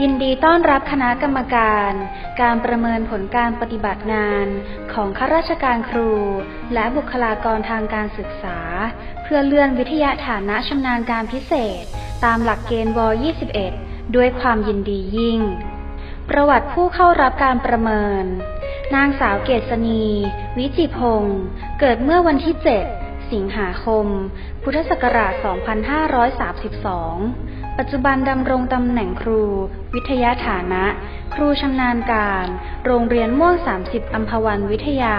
ยินดีต้อนรับคณะกรรมการ การประเมินผลการปฏิบัติงานของข้าราชการครู และบุคลากรทางการศึกษา เพื่อเลื่อนวิทยาฐานะชำนาญการพิเศษ ตามหลักเกณฑ์ว 21 ด้วยความยินดียิ่ง ประวัติผู้เข้ารับการประเมิน นางสาวเกษณี วิจิพงศ์เกิดเมื่อวันที่ 7 สิงหาคม พุทธศักราช 2532 ปัจจุบันดำรงตำแหน่งครู วิทยาฐานะ ครูชำนาญการ โรงเรียนม่วง 30 อัมพวันวิทยา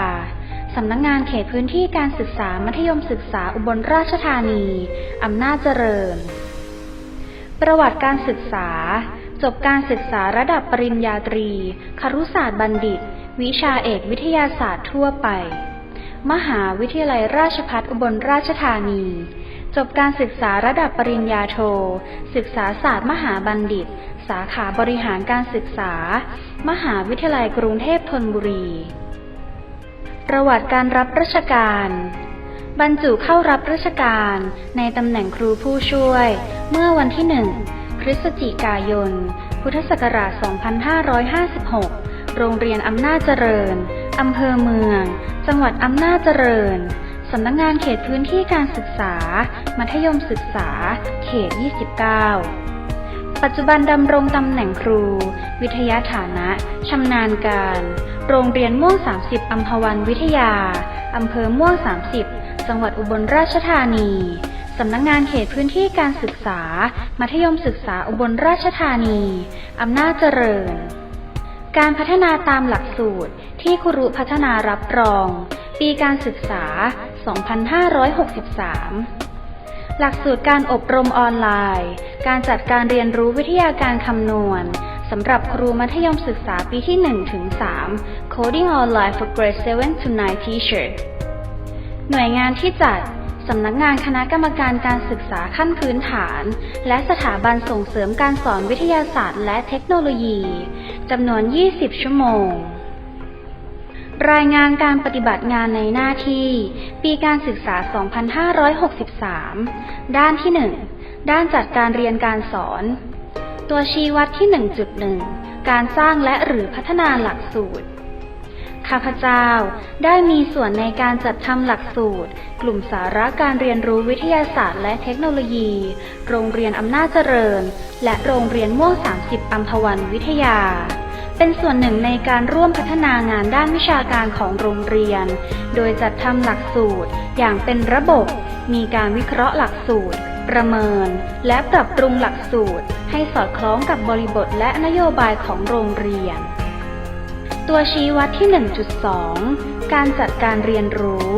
สำนักงงานเขตพื้นที่การศึกษามัธยมศึกษาอุบลราชธานี อำนาจเจริญ ประวัติการศึกษา จบการศึกษาระดับปริญญาตรี ครุศาสตร์บัณฑิต วิชาเอกวิทยาศาสตร์ทั่วไป มหาวิทยาลัยราชภัฏอุบลราชธานี จบการศึกษาระดับปริญญาโท ศึกษาศาสตร์มหาบัณฑิต สาขาบริหารการศึกษา มหาวิทยาลัยกรุงเทพธนบุรี ประวัติการรับราชการ บรรจุเข้ารับราชการในตำแหน่งครูผู้ช่วย เมื่อวันที่1พฤศจิกายน พุทธศักราช 2556 โรงเรียนอำนาจเจริญ อำเภอเมือง จังหวัดอำนาจเจริญ สำนักงงานเขตพื้นที่การศึกษา มัธยมศึกษา เขต 29 ปัจจุบันดำรงตำแหน่งครู วิทยาฐานะชำนาญการ โรงเรียนม่วง 30อัมพวันวิทยาอำเภอม่วง 30 จังหวัดอุบลราชธานีสำนักงงานเขตพื้นที่การศึกษา มัธยมศึกษาอุบลราชธานี อำนาจเจริญ การพัฒนาตามหลักสูตรที่ครูพัฒนารับรอง ปีการศึกษา 2563 หลักสูตรการอบรมออนไลน์ การจัดการเรียนรู้วิทยาการคำนวณสำหรับครูมัธยมศึกษาปีที่1ถึง3 Coding Online for Grade 7 to 9 Teacher หน่วยงานที่จัดสำนักงานคณะกรรมการการศึกษาขั้นพื้นฐาน และสถาบันส่งเสริมการสอนวิทยาศาสตร์และเทคโนโลยี จำนวน 20 ชั่วโมง รายงานการปฏิบัติงานในหน้าที่ ปีการศึกษา 2563 ด้านที่ 1 ด้านจัดการเรียนการสอน ตัวชี้วัดที่ 1.1 การสร้างและหรือพัฒนาหลักสูตร ข้าพเจ้าได้มีส่วนในการจัดทำหลักสูตร กลุ่มสาระการเรียนรู้วิทยาศาสตร์และเทคโนโลยี โรงเรียนอำนาจเจริญ และโรงเรียนม่วง 30 อัมพวันวิทยา เป็นส่วนหนึ่งในการร่วมพัฒนางานด้านวิชาการของโรงเรียน โดยจัดทำหลักสูตรอย่างเป็นระบบ มีการวิเคราะห์หลักสูตร ประเมิน และปรับปรุงหลักสูตร ให้สอดคล้องกับบริบทและนโยบายของโรงเรียน ตัวชี้วัดที่ 1.2 การจัดการเรียนรู้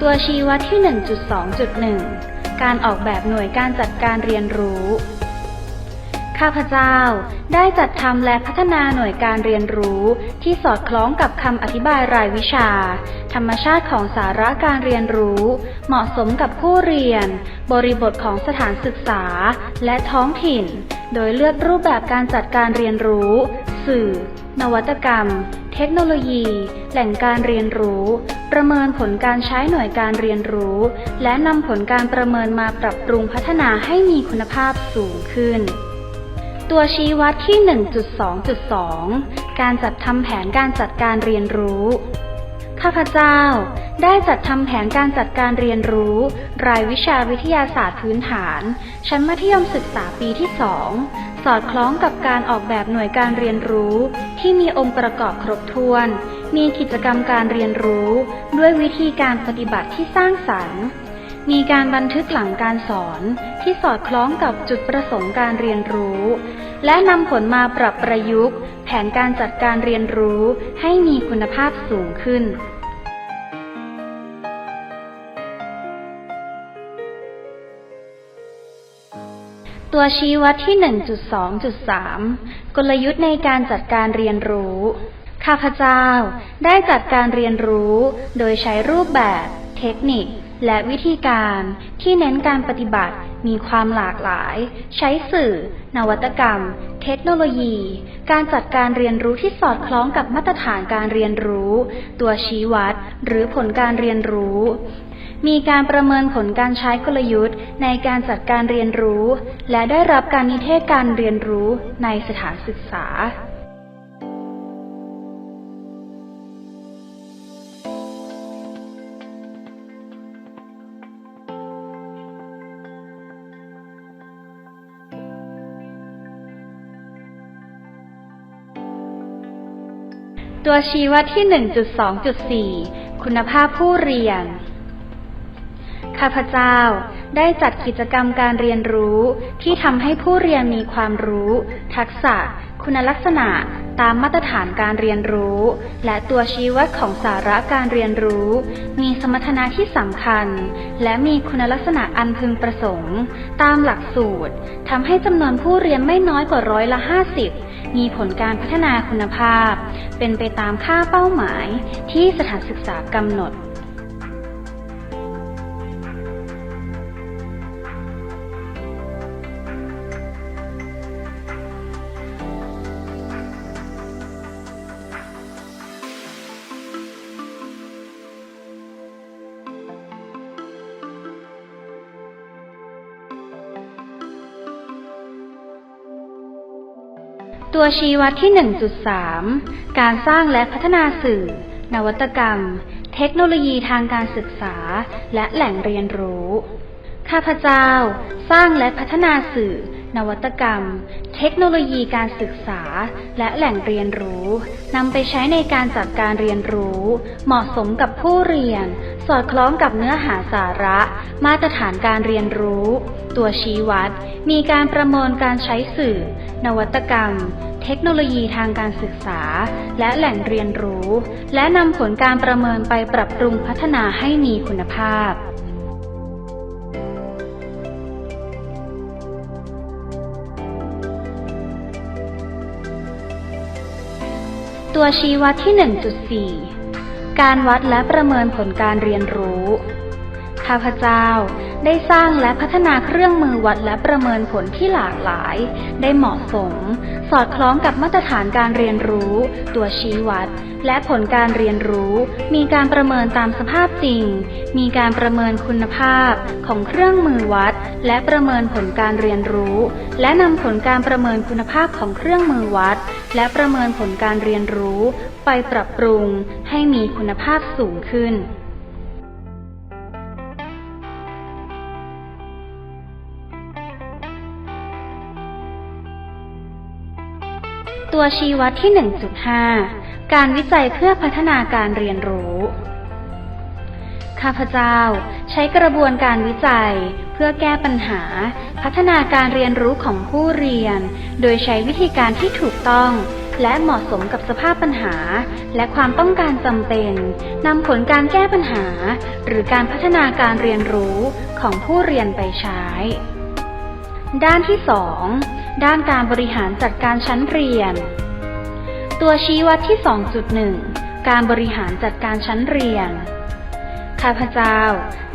ตัวชี้วัดที่ 1.2.1 การออกแบบหน่วยการจัดการเรียนรู้ ข้าพเจ้าได้จัดทำและพัฒนาหน่วยการเรียนรู้ที่สอดคล้องกับคำอธิบายรายวิชา ธรรมชาติของสาระการเรียนรู้ เหมาะสมกับผู้เรียน บริบทของสถานศึกษา และท้องถิ่น โดยเลือกรูปแบบการจัดการเรียนรู้ สื่อ นวัตกรรม เทคโนโลยี แหล่งการเรียนรู้ ประเมินผลการใช้หน่วยการเรียนรู้ และนำผลการประเมินมาปรับปรุงพัฒนาให้มีคุณภาพสูงขึ้น ตัวชี้วัดที่ 1.2.2 การจัดทำแผนการจัดการเรียนรู้ข้าพเจ้า ได้จัดทำแผนการจัดการเรียนรู้ รายวิชาวิทยาศาสตร์พื้นฐาน ชั้นมัธยมศึกษาปีที่2 อดคล้องกับการออกแบบหน่วยการเรียนรู้ ที่มีองค์ประกอบครบถ้วน มีกิจกรรมการเรียนรู้ ด้วยวิธีการปฏิบัติที่สร้างสรรค์ มีการบันทึกหลังการสอนที่สอดคล้องกับจุดประสงค์การเรียนรู้ และนำผลมาปรับประยุกต์ แผนการจัดการเรียนรู้ให้มีคุณภาพสูงขึ้น ตัวชี้วัดที่ 1.2.3 กลยุทธ์ในการจัดการเรียนรู้ ข้าพเจ้าได้จัดการเรียนรู้โดยใช้รูปแบบ เทคนิค และวิธีการที่เน้นการปฏิบัติมีความหลากหลาย ใช้สื่อ นวัตกรรม เทคโนโลยี การจัดการเรียนรู้ที่สอดคล้องกับมาตรฐานการเรียนรู้ ตัวชี้วัด หรือผลการเรียนรู้ มีการประเมินผลการใช้กลยุทธ์ ในการจัดการเรียนรู้ และได้รับการนิเทศการเรียนรู้ในสถานศึกษาตัวชี้วัดที่ 1.2.4 คุณภาพผู้เรียน ข้าพเจ้าได้จัดกิจกรรมการเรียนรู้ที่ทำให้ผู้เรียนมีความรู้ ทักษะ คุณลักษณะตามมาตรฐานการเรียนรู้ และตัวชี้วัดของสาระการเรียนรู้ มีสมรรถนะที่สำคัญ และมีคุณลักษณะอันพึงประสงค์ ตามหลักสูตรทำให้จำนวนผู้เรียนไม่น้อยกว่าร้อยละ50มีผลการพัฒนาคุณภาพ เป็นไปตามค่าเป้าหมายที่สถานศึกษากำหนด ตัวชี้วัดที่ 1.3 การสร้างและพัฒนาสื่อ นวัตกรรม เทคโนโลยีทางการศึกษา และแหล่งเรียนรู้ ข้าพเจ้า สร้างและพัฒนาสื่อ นวัตกรรม เทคโนโลยีการศึกษา และแหล่งเรียนรู้นำไปใช้ในการจัดการเรียนรู้ เหมาะสมกับผู้เรียน สอดคล้องกับเนื้อหาสาระ มาตรฐานการเรียนรู้ ตัวชี้วัด มีการประเมินการใช้สื่อ นวัตกรรม เทคโนโลยีทางการศึกษา และแหล่งเรียนรู้ และนำผลการประเมินไปปรับปรุงพัฒนาให้มีคุณภาพ ตัวชี้วัดที่ 1.4 การวัดและประเมินผลการเรียนรู้ ข้าพเจ้า ได้สร้างและพัฒนาเครื่องมือวัดและประเมินผลที่หลากหลาย ได้เหมาะสม สอดคล้องกับมาตรฐานการเรียนรู้ ตัวชี้วัด และผลการเรียนรู้ มีการประเมินตามสภาพจริง มีการประเมินคุณภาพของเครื่องมือวัด และประเมินผลการเรียนรู้ และนำผลการประเมินคุณภาพของเครื่องมือวัด และประเมินผลการเรียนรู้ ไปปรับปรุงให้มีคุณภาพสูงขึ้น ตัวชี้วัดที่ 1.5 การวิจัยเพื่อพัฒนาการเรียนรู้ ข้าพเจ้าใช้กระบวนการวิจัย เพื่อแก้ปัญหา พัฒนาการเรียนรู้ของผู้เรียน โดยใช้วิธีการที่ถูกต้องและเหมาะสมกับสภาพปัญหา และความต้องการจำเป็นนำผลการแก้ปัญหา หรือการพัฒนาการเรียนรู้ของผู้เรียนไปใช้ ด้านที่ 2 ด้านการบริหารจัดการชั้นเรียน ตัวชี้วัดที่ 2.1 การบริหารจัดการชั้นเรียน ข้าพเจ้า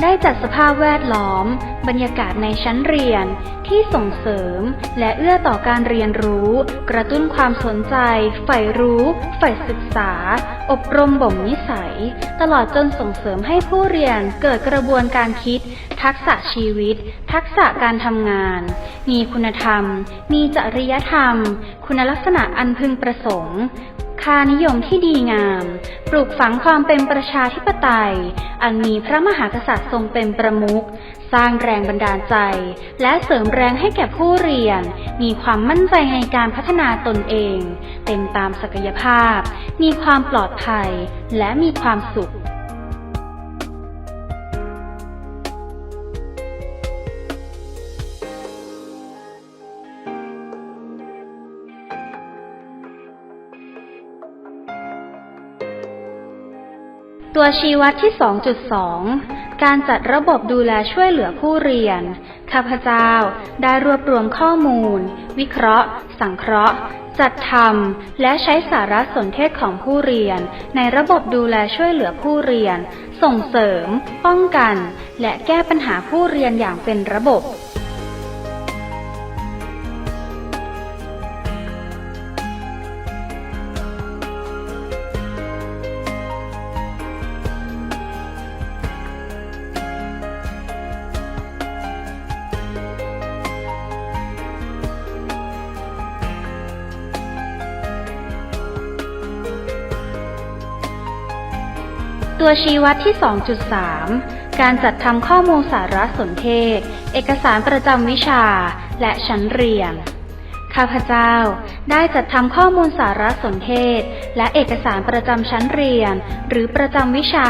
ได้จัดสภาพแวดล้อม บรรยากาศในชั้นเรียนที่ส่งเสริม และเอื้อต่อการเรียนรู้ กระตุ้นความสนใจใฝ่รู้ใฝ่ศึกษา อบรมบ่มนิสัย ตลอดจนส่งเสริมให้ผู้เรียนเกิดกระบวนการคิด ทักษะชีวิต ทักษะการทำงาน มีคุณธรรม มีจริยธรรม คุณลักษณะอันพึงประสงค์ ค่านิยมที่ดีงาม ปลูกฝังความเป็นประชาธิปไตย อันมีพระมหากษัตริย์ทรงเป็นประมุข สร้างแรงบันดาลใจ และเสริมแรงให้แก่ผู้เรียน มีความมั่นใจในการพัฒนาตนเอง เต็มตามศักยภาพ มีความปลอดภัย และมีความสุข ตัวชี้วัดที่ 2.2 การจัดระบบดูแลช่วยเหลือผู้เรียน ข้าพเจ้าได้รวบรวมข้อมูล วิเคราะห์ สังเคราะห์ จัดทำและใช้สารสนเทศของผู้เรียน ในระบบดูแลช่วยเหลือผู้เรียน ส่งเสริม ป้องกัน และแก้ปัญหาผู้เรียนอย่างเป็นระบบ ตัวชี้วัดที่ 2.3 การจัดทำข้อมูลสารสนเทศ เอกสารประจำวิชา และชั้นเรียน ข้าพเจ้าได้จัดทำข้อมูลสารสนเทศ และเอกสารประจำชั้นเรียน หรือประจำวิชา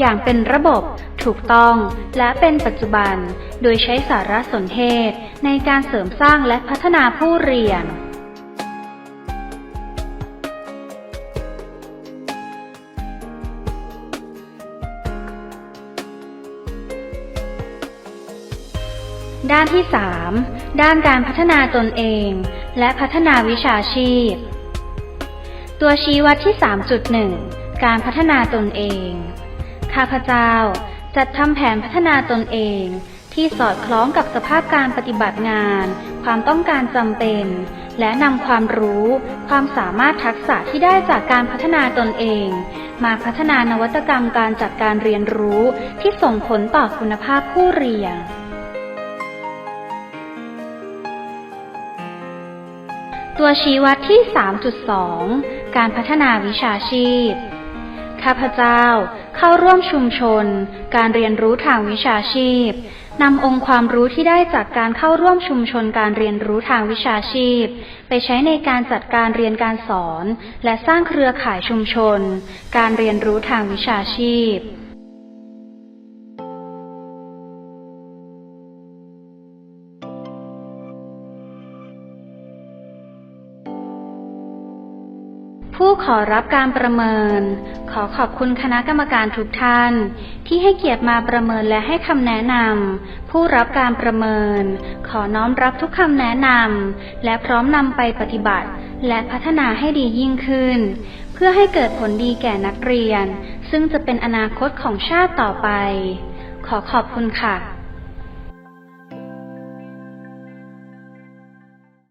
อย่างเป็นระบบ ถูกต้อง และเป็นปัจจุบัน โดยใช้สารสนเทศ ในการเสริมสร้างและพัฒนาผู้เรียน ด้านที่ 3 ด้านการพัฒนาตนเอง และพัฒนาวิชาชีพ ตัวชี้วัดที่ 3.1 การพัฒนาตนเอง ข้าพเจ้าจัดทำแผนพัฒนาตนเอง ที่สอดคล้องกับสภาพการปฏิบัติงาน ความต้องการจำเป็น และนำความรู้ ความสามารถทักษะที่ได้จากการพัฒนาตนเอง มาพัฒนานวัตกรรมการจัดการเรียนรู้ที่ส่งผลต่อคุณภาพผู้เรียน ตัวชี้วัดที่ 3.2 การพัฒนาวิชาชีพ ข้าพเจ้าเข้าร่วมชุมชน การเรียนรู้ทางวิชาชีพนำองค์ความรู้ที่ได้จากการเข้าร่วมชุมชนการเรียนรู้ทางวิชาชีพ ไปใช้ในการจัดการเรียนการสอน และสร้างเครือข่ายชุมชน การเรียนรู้ทางวิชาชีพ ขอรับการประเมิน ขอขอบคุณคณะกรรมการทุกท่าน ที่ให้เกียรติมาประเมินและให้คำแนะนำผู้รับการประเมิน ขอน้อมรับทุกคำแนะนำและพร้อมนำไปปฏิบัติ และพัฒนาให้ดียิ่งขึ้น เพื่อให้เกิดผลดีแก่นักเรียน ซึ่งจะเป็นอนาคตของชาติต่อไป ขอขอบคุณค่ะ